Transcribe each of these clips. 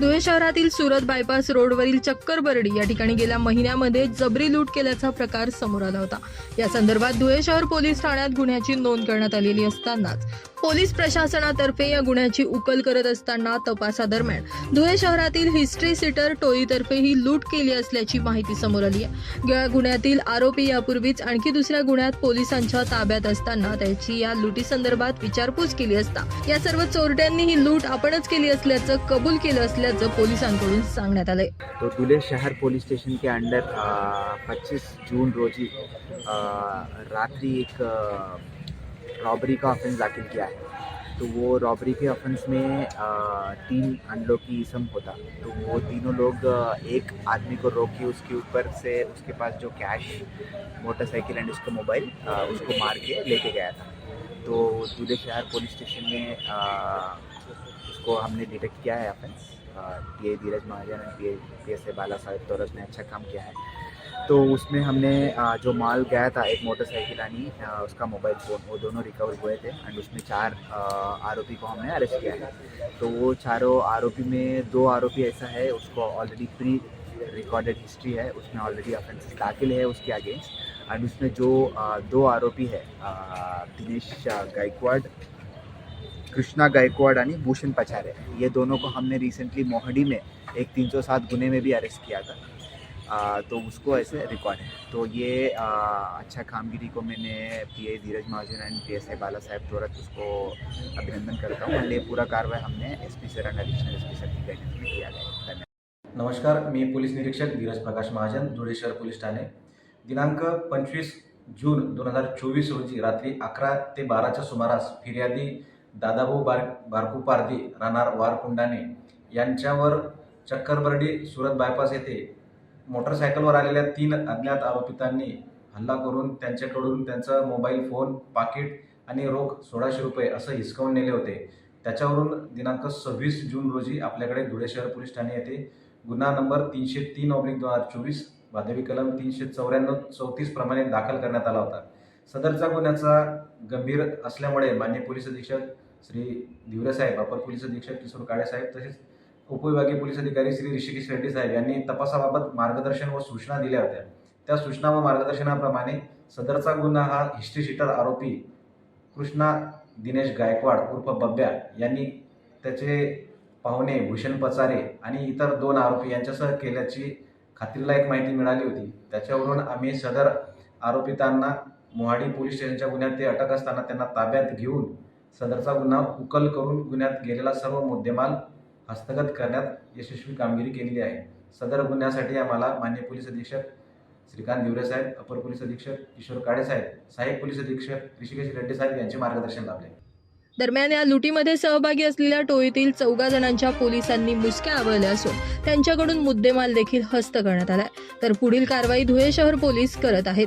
धुळे शहरातील सुरत बायपास रोडवरील चक्कर बर्डी या ठिकाणी गेल्या महिन्यामध्ये जबरी लूट केल्याचा प्रकार समोर आला होता. या संदर्भात धुळे शहर पोलीस ठाण्यात गुन्ह्याची नोंद करण्यात आलेली असतानाच पोलीस प्रशासनातर्फे या गुन्ह्याची उकल करत असताना तपासादरम्यान धुळे शहरातील हिस्ट्री सिटर टोळीतर्फे ही लूट केली असल्याची माहिती समोर आली आहे. या गुन्ह्यातील आरोपी यापूर्वीच आणखी दुसऱ्या गुन्ह्यात पोलिसांच्या ताब्यात असताना त्याची या लुटीसंदर्भात विचारपूस केली असता. या सर्व चोरट्यांनी ही लूट आपणच केली असल्याचं कबूल केलं असल्याचं पोलिसांकडून सांगण्यात आलंय. तो दुले शहर पुलिस स्टेशन के अंडर पच्चीस जून रोजी रात्री एक रॉबरी का ऑफेंस दाखिल किया है। तो वो रॉबरी के ऑफेंस में तीन अंडो की इसम होता। तो वो तीनों लोग एक आदमी को रोक के उसके ऊपर से उसके पास जो कैश मोटरसाइकिल एंड उसका मोबाइल उसको मार के लेके गया था। तो दुले शहर पुलिस स्टेशन में आ, उसको हमने डिटेक्ट किया है offence P Dhiraj Mahajan and P P S A Bala Saheb Toras ने अच्छा काम किया है। तो उसमें हमने जो माल गया था एक मोटरसाइकिल अ, उसका मोबाइल फ़ोन वो दोनों रिकवर हुए थे एंड उसमें चार आरोपी को हमने अरेस्ट किया है। तो वो चारों आरोपी में दो आरोपी ऐसा है उसको ऑलरेडी प्री रिकॉर्डेड हिस्ट्री है उसमें ऑलरेडी ऑफेंसेस दाखिल है उसके अगेंस्ट एंड उसमें जो दो आरोपी है दिनेश गायकवाड कृष्णा गायकवाड आणि भूषण पचारे. ये दोनों को हमने रिसेंटली मोहडी में एक 307 गुने में भी अरेस्ट किया था। आ, तो उसको ऐसे रिकॉर्ड है। तो ये आ, अच्छा कामगिरी को मैंने P A Dhiraj Mahajan and P S I Bala Saheb Torat उसको अभिनंदन करता हूँ। और ये पूरा कार्रवाई हमने S P sir and additional S P sir की गाइडेंस में किया गया नमस्कार मी पोलीस निरीक्षक धीरज प्रकाश महाजन धुळे शहर पोलीस ठाणे. दिनांक पंचवीस जून दोन हज़ार चोवीस रोजी रात्री अकरा ते बाराच्या सुमारास फिर्यादी दादाभाऊ बार बारकू पारधी राहणार वारकुंडाने यांच्यावर चक्करबर्डी सुरत बायपास येथे मोटरसायकलवर आलेल्या तीन अज्ञात आरोपितांनी हल्ला करून त्यांच्याकडून त्यांचा मोबाईल फोन पाकिट आणि रोख सोळाशे रुपये असं हिसकावून नेले होते. त्याच्यावरून दिनांक सव्वीस जून रोजी आपल्याकडे धुळे शहर पोलीस ठाणे येथे गुन्हा नंबर तीनशे तीन ऑब्लिक दोन हजार चोवीस भादवी कलम तीनशे चौऱ्याण्णव चौतीस प्रमाणे दाखल करण्यात आला होता. सदरचा गुन्ह्याचा गंभीर असल्यामुळे मान्य पोलीस अधीक्षक श्री दिवरेसाहेब अपर पोलीस अधीक्षक किशोर काळे साहेब तसेच उपविभागीय पोलीस अधिकारी श्री ऋषिकेश रेड्डी साहेब यांनी तपासाबाबत मार्गदर्शन व सूचना दिल्या होत्या. त्या सूचना व मार्गदर्शनाप्रमाणे सदरचा गुन्हा हा हिस्ट्री शीटर आरोपी कृष्णा दिनेश गायकवाड उर्फ बब्ब्या यांनी त्याचे पाहुणे भूषण पचारे आणि इतर दोन आरोपी यांच्यासह केल्याची खात्रीलायक माहिती मिळाली होती. त्याच्यावरून आम्ही सदर आरोपितांना मोहाडी पोलीस स्टेशनच्या गुन्ह्यात ते अटक असताना त्यांना ताब्यात घेऊन सदरचा गुन्हा उकल करून गुन्ह्यात गेलेला सर्व मुद्देमाल हस्तगत करण्यात यशस्वी कामगिरी केलेली आहे. सदर गुन्ह्यासाठी आम्हाला मान्य पोलीस अधीक्षक श्रीकांत दिवरे साहेब अपर पोलीस अधीक्षक किशोर काळे साहेब सहाय्यक पोलीस अधीक्षक ऋषिकेश रेड्डी साहेब यांचे मार्गदर्शन लाभले. दरम्यान या लुटीमध्ये सहभागी असलेल्या टोळीतील चौघा जणांच्या पोलिसांनी मुसक्या आवळल्या असून त्यांच्याकडून मुद्देमाल देखील हस्त करण्यात आलाय. तर पुढील कारवाई धुळे शहर पोलीस करत आहेत.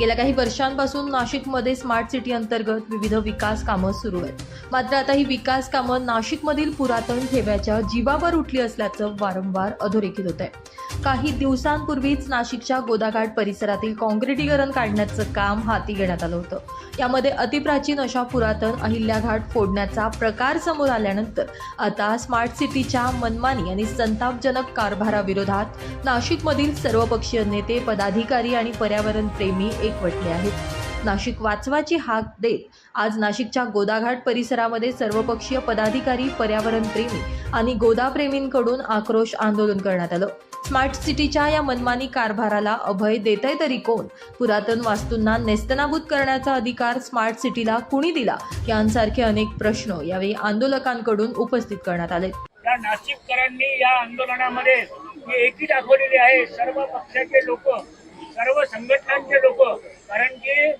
गेल्या काही वर्षांपासून नाशिकमध्ये स्मार्ट सिटी अंतर्गत विविध विकास कामं सुरू आहेत. मात्र आता ही विकास कामं नाशिकमधील पुरातन ठेव्याच्या जीवावर उठली असल्याचं वारंवार अधोरेखित होत आहे काही दिवसांपूर्वीच नाशिकच्या गोदाघाट परिसरातील काँक्रिटीकरण काढण्याचं काम हाती घेण्यात आलं होतं. यामध्ये अतिप्राचीन अशा पुरातन अहिल्याघाट फोडण्याचा प्रकार समोर आल्यानंतर आता स्मार्ट सिटीच्या मनमानी आणि संतापजनक कारभाराविरोधात नाशिकमधील सर्वपक्षीय नेते पदाधिकारी आणि पर्यावरण प्रेमी एकवटले आहेत. नाशिक वाचवाची हाक देत आज नाशिकच्या गोदाघाट परिसरामध्ये सर्वपक्षीय पदाधिकारी पर्यावरण प्रेमी आणि गोदाप्रेमींकडून आक्रोश आंदोलन करण्यात आलं. स्मार्ट सिटीच्या या मनमानी कारभाराला अभय देतय तरी कोण? पुरातन वास्तूंना नेस्तनाबूत करण्याचा अधिकार स्मार्ट सिटीला कुणी दिला? यांसारखे अनेक प्रश्न यावेळी आंदोलकांकडून उपस्थित करण्यात आले. या नाशिककरांनी या आंदोलनामध्ये एकी दाखवलेली आहे सर्व पक्षाचे लोक सर्व संघटनांचे लोक कारण की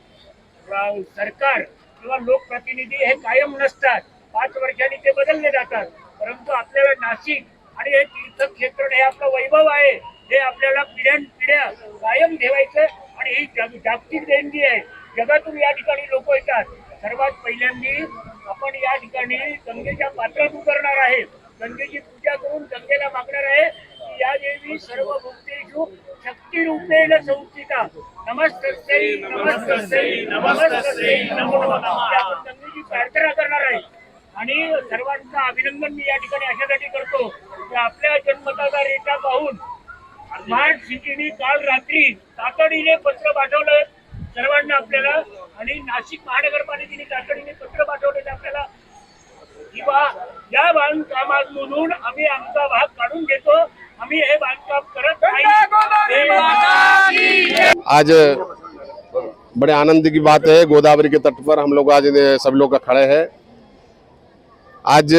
सरकार किंवा लोकप्रतिनिधी हे कायम नसतात. पाच वर्षांनी ते बदलले जातात. परंतु आपल्याला नाशिक आणि हे तीर्थक्षेत्र हे आपलं वैभव आहे. हे आपल्याला पिढ्यान पिढ्या कायम ठेवायचं आणि ही जाग- जागतिक देणगी आहे. जगातून या ठिकाणी लोक येतात. सर्वात पहिल्यांदी आपण या ठिकाणी गंगेच्या पात्रात उतरणार आहे. गंगेची पूजा करून गंगेला मागणार आहे. की या देवी सर्व भक्तेषु शक्ती रूपेण संस्थिता नमस्तस्यै नमस्तस्यै नमस्तस्यै नमो प्रार्थना करणार आहे. आणि सर्वांचं अभिनंदन मी या ठिकाणी अशासाठी करतो की आपल्या जन्मताचा रेटा पाहून स्मार्ट सिटीने काल रात्री तातडीने पत्र पाठवलं सर्वांना आपल्याला. आणि नाशिक महानगरपालिकेने तातडीने पत्र पाठवलेलं आपल्याला. की बा या बांधकामातून आम्ही आमचा भाग काढून घेतो. आम्ही हे बांधकाम करत नाही. आज बड़े आनंद की बात है गोदावरी के तट पर हम लोग आज सब लोग खड़े हैं। आज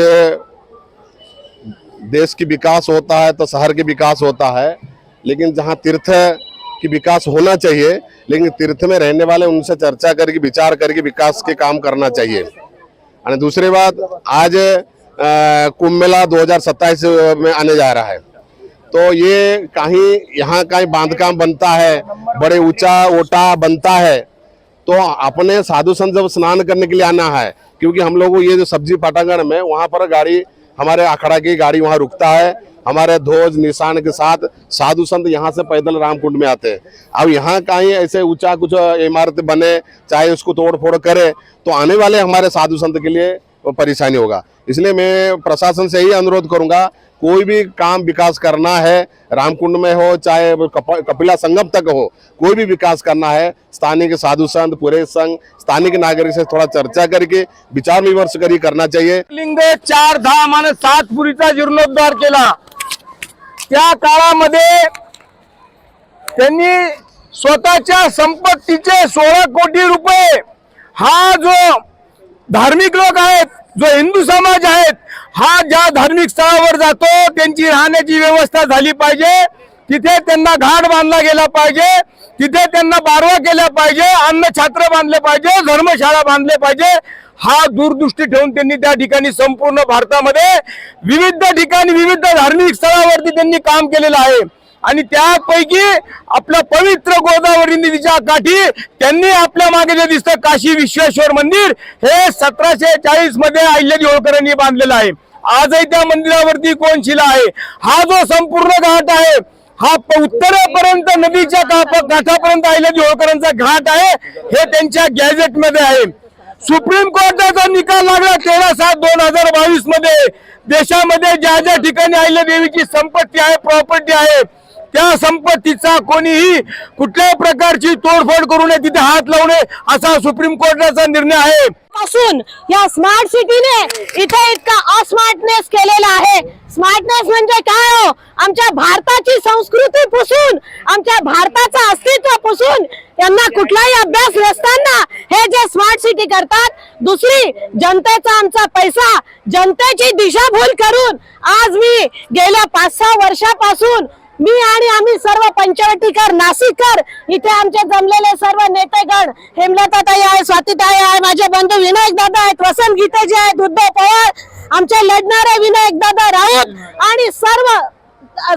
देश की विकास होता है तो शहर की विकास होता है लेकिन जहाँ तीर्थ की विकास होना चाहिए लेकिन तीर्थ में रहने वाले उनसे चर्चा करके विचार करके विकास के काम करना चाहिए। और दूसरी बात आज कुंभ मेला 2027 में आने जा रहा है। तो ये कहीं, यहाँ कहीं बांधकाम बनता है, बड़े ऊँचा ओटा बनता है तो अपने साधु संत जब स्नान करने के लिए आना है, क्योंकि हम लोग को ये जो सब्ज़ी पाटागढ़ में, वहाँ पर गाड़ी, हमारे अखाड़ा की गाड़ी वहाँ रुकता है, हमारे ध्वज निशान के साथ साधु संत यहाँ से पैदल रामकुंड में आते हैं। अब यहाँ कहीं ऐसे ऊँचा कुछ इमारत बने, चाहे उसको तोड़ फोड़ करे तो आने वाले हमारे साधु संत के लिए परेशानी होगा। इसलिए मैं प्रशासन से ही अनुरोध करूँगा, कोई भी काम विकास करना है, रामकुंड में हो, चाहे कपिला संगम तक हो, कोई भी विकास करना है, स्थानीय साधु संत, पूरे संघ स्थानिक नागरिक से थोड़ा चर्चा करके, विचार विमर्श करी करना चाहिए। लिंग चार धाम आणि सात पुरीचा जीर्णोद्धार केला. त्या काळामध्ये त्यांनी स्वतःच्या संपत्तीचे सोळा कोटी रुपये, हा जो धार्मिक लोक आहेत जो हिंदू समाज आहेत हा ज्या धार्मिक स्थळावर जातो त्यांची राहण्याची व्यवस्था झाली पाहिजे. तिथे त्यांना घाट बांधला गेला पाहिजे. तिथे त्यांना बारवा केला पाहिजे. अन्न छात्र बांधले पाहिजे. धर्मशाळा बांधले पाहिजे. हा दूरदृष्टी ठेवून त्यांनी त्या ठिकाणी संपूर्ण भारतामध्ये विविध ठिकाणी विविध धार्मिक स्थळावरती त्यांनी काम केलेलं आहे. आणि त्यापैकी आपल्या पवित्र गोदावरी नदीच्या काठी त्यांनी आपल्या मागे जे दिसतं काशी विश्वेश्वर मंदिर हे सतराशे चाळीसमध्ये अहिल्याजी होळकरांनी बांधलेलं आहे. आजही त्या मंदिरावरती कोण शिला आहे? हा जो संपूर्ण घाट आहे हा उत्तरेपर्यंत नदीच्या काठापर्यंत अहिल्याजी होळकरांचा घाट आहे हे त्यांच्या गॅजेटमध्ये आहे. सुप्रीम कोर्टाचा निकाल लागला तेरा सात दोन हजार बावीसमध्ये. देशामध्ये ज्या ज्या ठिकाणी अहिल्या देवीची संपत्ती आहे प्रॉपर्टी आहे त्या संपत्तीचा कोणीही कुठल्याही प्रकारची तोडफोड करू नये तिथे हात लावू नये असा सुप्रीम कोर्टाचा निर्णय आहे. पासून या स्मार्ट सिटीने इथे इतका अस्मार्टनेस केलेला आहे. स्मार्टनेस म्हणजे काय हो? आमच्या भारताची संस्कृती पुसून आमच्या भारताचं अस्तित्व पुसून यांना कुठलाही अभ्यास नसताना हे जे स्मार्ट सिटी करतात दुसरी जनतेचा आमचा पैसा जनतेची दिशाभूल करून आज मी गेल्या पाच सहा वर्षापासून मी आणि आम्ही सर्व पंचवटीकर नाशिककर इथे आमचे जमलेले सर्व नेतेगण हेमलताताई आहे स्वातीताई आहे माझे बंधू विनायक दादा आहेत वसंत गीतेजी आहेत उद्धव पवार आमचे लढणारे विनायक दादा राऊत आणि सर्व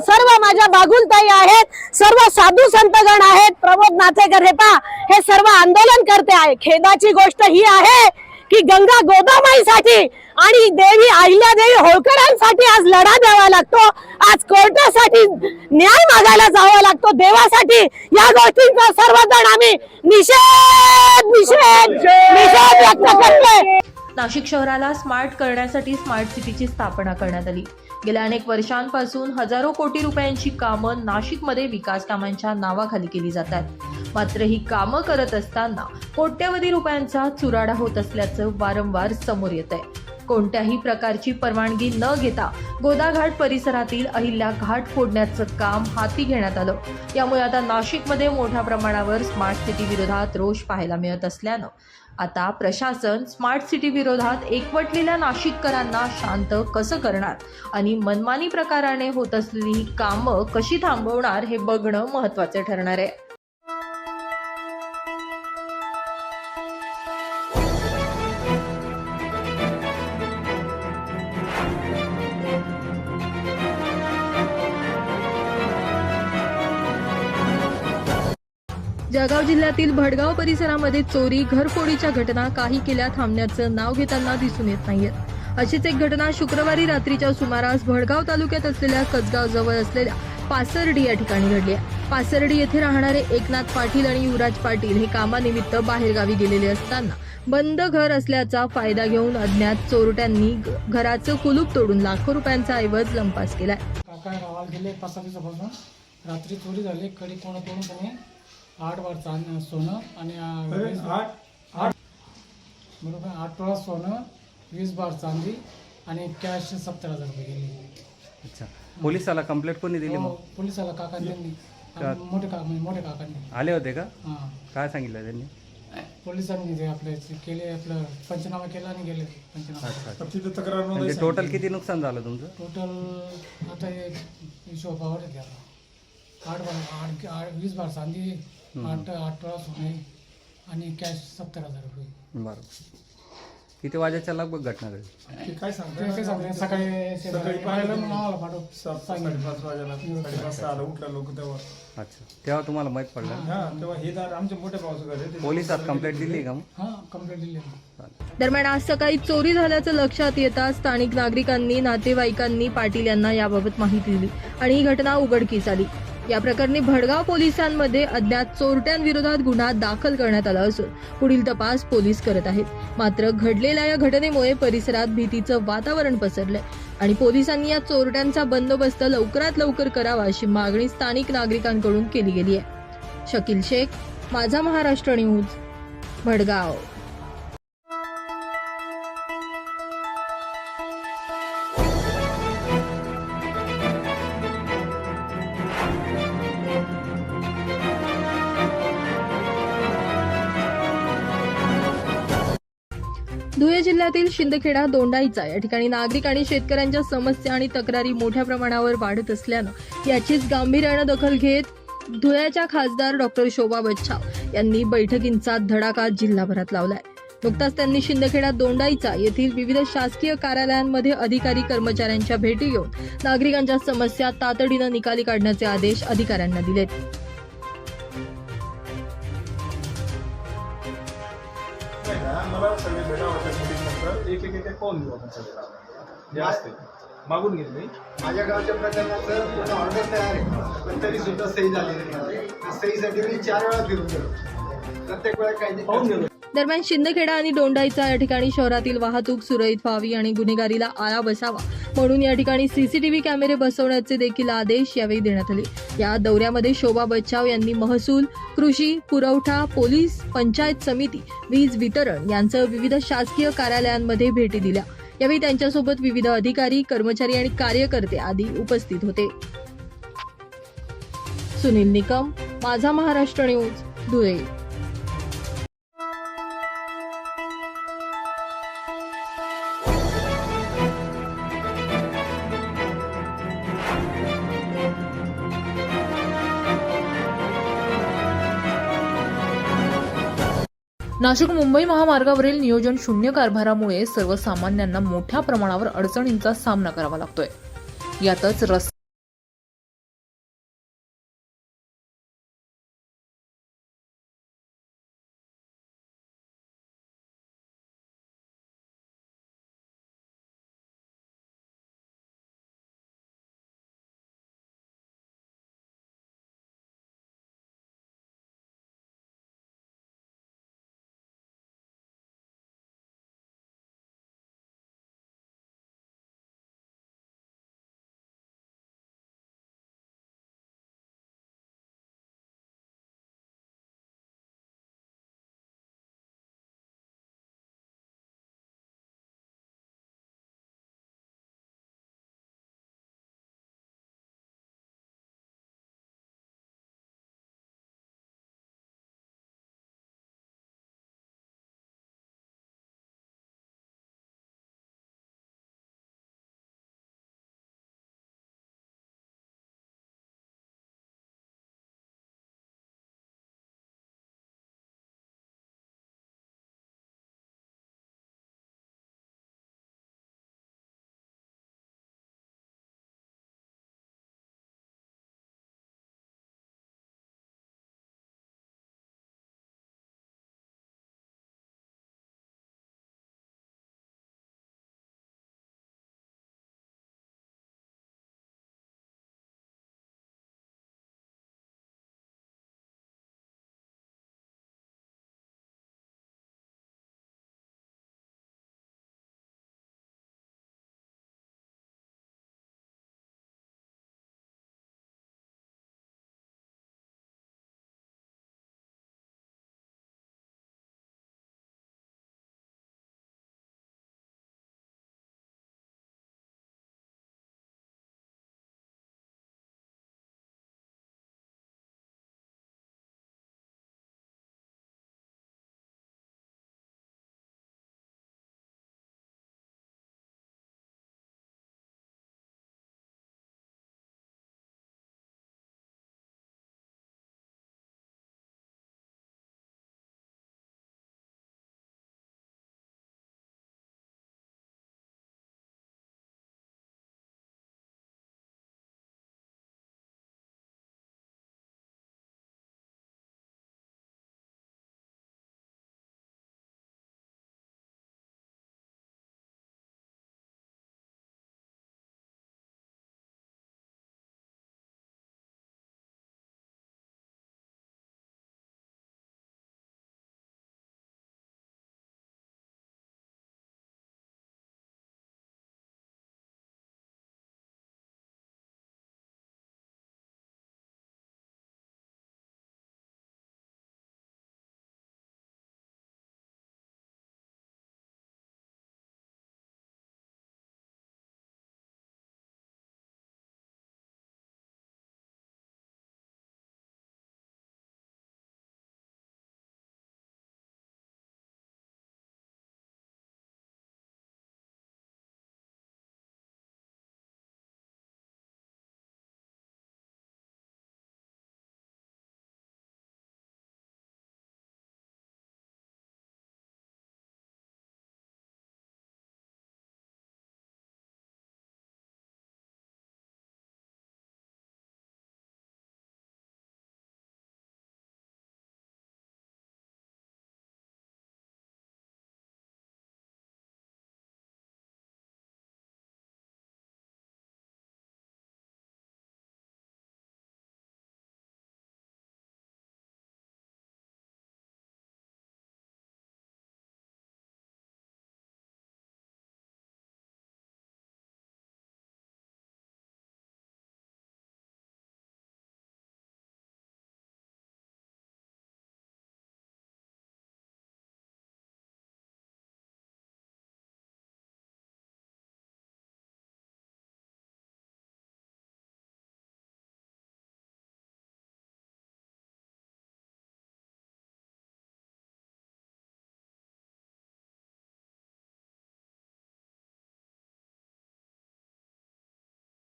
सर्व माझ्या बागुलताई आहेत सर्व साधू संतगण आहेत प्रमोद नाचेकर हे पा हे सर्व आंदोलन करते आहे खेदाची गोष्ट ही आहे की गंगा गोदामाईसाठी आणि देवी अहिल्या देवी होळकरांसाठी आज लढा द्यावा लागतो. आज कोर्टासाठी न्याय मागायला जावा लागतो. देवासाठी या गोष्टींचा सर्वजण आम्ही निषेध निषेध निषेध व्यक्त करतोय. नाशिक शहराला स्मार्ट करण्यासाठी स्मार्ट सिटीची स्थापना करण्यात आली. गेल्या अनेक वर्षांपासून हजारो कोटी रुपयांची कामं नाशिकमध्ये विकास कामांच्या नावाखाली केली जातात मात्र ही कामं करत असताना कोट्यवधी रुपयांचा चुराडा होत असल्याचं वारंवार समोर येत आहे कोणत्याही प्रकारची परवानगी न घेता गोदाघाट परिसरातील अहिल्या घाट फोडण्याचं काम हाती घेण्यात आलं. यामुळे आता नाशिकमध्ये मोठ्या प्रमाणावर स्मार्ट सिटी विरोधात रोष पाहायला मिळत असल्यानं आता प्रशासन स्मार्ट सिटी विरोधात एकवटलेल्या नाशिककरांना शांत कसं करणार आणि मनमानी प्रकाराने होत असलेली ही कामं कशी थांबवणार हे बघणं महत्त्वाचं ठरणार आहे. जळगाव जिल्ह्यातील भडगाव परिसरामध्ये चोरी घरफोडीच्या घटना काही केल्या थांबण्याचं नाव घेताना दिसून येत नाहीयेत अशीच एक घटना शुक्रवारी रात्रीच्या सुमारास भडगाव तालुक्यात असलेल्या कसगाव जवळ असलेल्या पासर्डी या ठिकाणी घडली आहे. पासर्डी येथे राहणारे एकनाथ पाटील आणि युवराज पाटील हे कामानिमित्त बाहेरगावी गेलेले असताना बंद घर असल्याचा फायदा घेऊन अज्ञात चोरट्यांनी घराचं कुलूप तोडून लाखो रुपयांचा ऐवज लंपास केलाय. काका गावाला गेले पाच रात्री चोरी झाली कडी कोण तोडून आठ बार चांद सोनं आणि आ, वीस बार- बरोबर आठ तोळा सोनं वीस बार चांदी आणि कॅश सत्तर हजार रुपये गेले. अच्छा. पोलिसाला कंप्लेंट कोणी दिली हो, मग? पोलिसाला काकांनी का- मोठे काका म्हणजे मोठे काकांनी आले होते का? हां. काय सांगितलं त्यांनी? पोलिसांनी ते आपले केले आपलं पंचनामा केला आणि गेले पंचनामा. अच्छा अच्छा. म्हणजे टोटल किती नुकसान झालं तुमचं? टोटल आता हे हिशोबावर आता आठ बार आठ आठ वीस बार चांदी आठ तोळा सोने आणि कॅश सत्तर हजार रुपये. बरं. किती वाजेच्या लगभग घटना घडली ते काय सांगते? सकाळी ते बाहेरला मग आम्हाला पाठव अच्छा. तेव्हा तुम्हाला माहीत पडलं? पोलिसात कंप्लेंट दिली का मग? हां कंप्लेंट दिली आहे. दरम्यान आज सकाळी चोरी झाल्याचं लक्षात येताच स्थानिक नागरिकांनी नातेवाईकांनी पाटील यांना याबाबत माहिती दिली आणि ही घटना उघडकीस आली. या प्रकरणी भडगाव पोलिसांमध्ये अज्ञात चोरट्यांविरोधात गुन्हा दाखल करण्यात आला असून पुढील तपास पोलीस करत आहेत. मात्र घडलेल्या या घटनेमुळे परिसरात भीतीचं वातावरण पसरलंय आणि पोलिसांनी या चोरट्यांचा बंदोबस्त लवकरात लवकर करावा अशी मागणी स्थानिक नागरिकांकडून केली गेली आहे. शकील शेख माझा महाराष्ट्र न्यूज भडगाव. धुळे जिल्ह्यातील शिंदखेडा दोंडाईचा या ठिकाणी नागरिक आणि शेतकऱ्यांच्या समस्या आणि तक्रारी मोठ्या प्रमाणावर वाढत असल्यानं याचीच गांभीर्यानं दखल घेत धुळ्याच्या खासदार डॉक्टर शोभा बच्छाव यांनी बैठकींचा धडाका जिल्हाभरात लावलाय. नुकताच त्यांनी शिंदखेडा दोंडाईचा येथील विविध शासकीय कार्यालयांमध्ये अधिकारी कर्मचाऱ्यांच्या भेटी घेऊन नागरिकांच्या समस्या तातडीनं निकाली काढण्याचे आदेश अधिकाऱ्यांना दिलेत. एक एक एक पाहून घेऊ आपण सगळे. जे असते. मागून घेतले माझ्या गावच्या प्रकरणाचं पूर्ण ऑर्डर तयार आहे. पण तरी सुद्धा सही झालेली नाही. त्या सहीसाठी मी चार वेळा फिरून गेलो. प्रत्येक वेळा काही पाहून घेतो दरम्यान शिंदखेडा आणि डोंडाईचा या ठिकाणी शहरातील वाहतूक सुरळीत व्हावी आणि गुन्हेगारीला आळा बसावा म्हणून या ठिकाणी सीसीटीव्ही कॅमेरे बसवण्याचे देखील आदेश यावेळी देण्यात आले. या दौऱ्यामध्ये शोभा बच्चाव यांनी महसूल कृषी पुरवठा पोलीस पंचायत समिती वीज वितरण यांसह विविध शासकीय कार्यालयांमध्ये भेटी दिल्या. यावेळी त्यांच्यासोबत विविध अधिकारी कर्मचारी आणि कार्यकर्ते आदी उपस्थित होते. सुनील निकम माझा महाराष्ट्र न्यूज धुळे. नाशिक मुंबई महामार्गावरील नियोजन शून्य कारभारामुळे सर्वसामान्यांना मोठ्या प्रमाणावर अडचणींचा सामना करावा लागतोय. यातच रस्ते